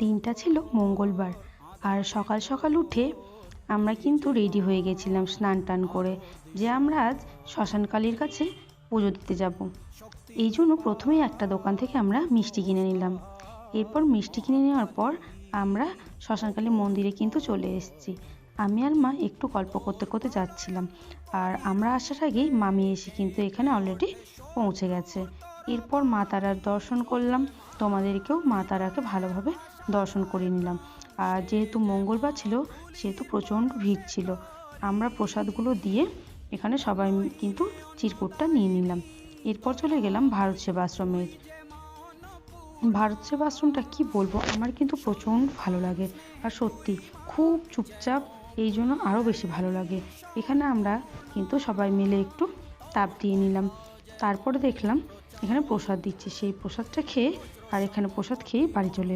দিনটা ছিল মঙ্গলবার। আর সকাল সকাল উঠে আমরা কিন্তু রেডি হয়ে গেছিলাম স্নান টান করে যে আমরা আজ শ্মশানকালীর কাছে পুজো দিতে যাব। এই জন্য প্রথমেই একটা দোকান থেকে আমরা মিষ্টি কিনে নিলাম। এরপর মিষ্টি কিনে নেওয়ার পর আমরা শ্মশানকালী মন্দিরে কিন্তু চলে এসেছি। আমি আর মা একটু গল্প করতে করতে যাচ্ছিলাম। আর আমরা আসার আগেই মামি এসে কিন্তু এখানে অলরেডি পৌঁছে গেছে। এরপর মা তারার দর্শন করলাম। তোমাদেরকেও মা তারাকে ভালোভাবে দর্শন করে নিলাম। আর যেহেতু মঙ্গলবার ছিল, সেহেতু প্রচণ্ড ভিড় ছিল। আমরা প্রসাদগুলো দিয়ে এখানে সবাই কিন্তু চিরকুটটা নিয়ে নিলাম। এরপর চলে গেলাম ভারত সেবাশ্রমে। ভারত সেবাশ্রমটা কি বলব? আমার কিন্তু প্রচণ্ড ভালো লাগে। আর সত্যি, খুব চুপচাপ, এই জন্য আরও বেশি ভালো লাগে। এখানে আমরা কিন্তু সবাই মিলে একটু তাপ দিয়ে নিলাম। তারপরে দেখলাম এখানে প্রসাদ দিচ্ছে। সেই প্রসাদটা খেয়ে আর এখানে প্রসাদ খেয়ে বাড়ি চলে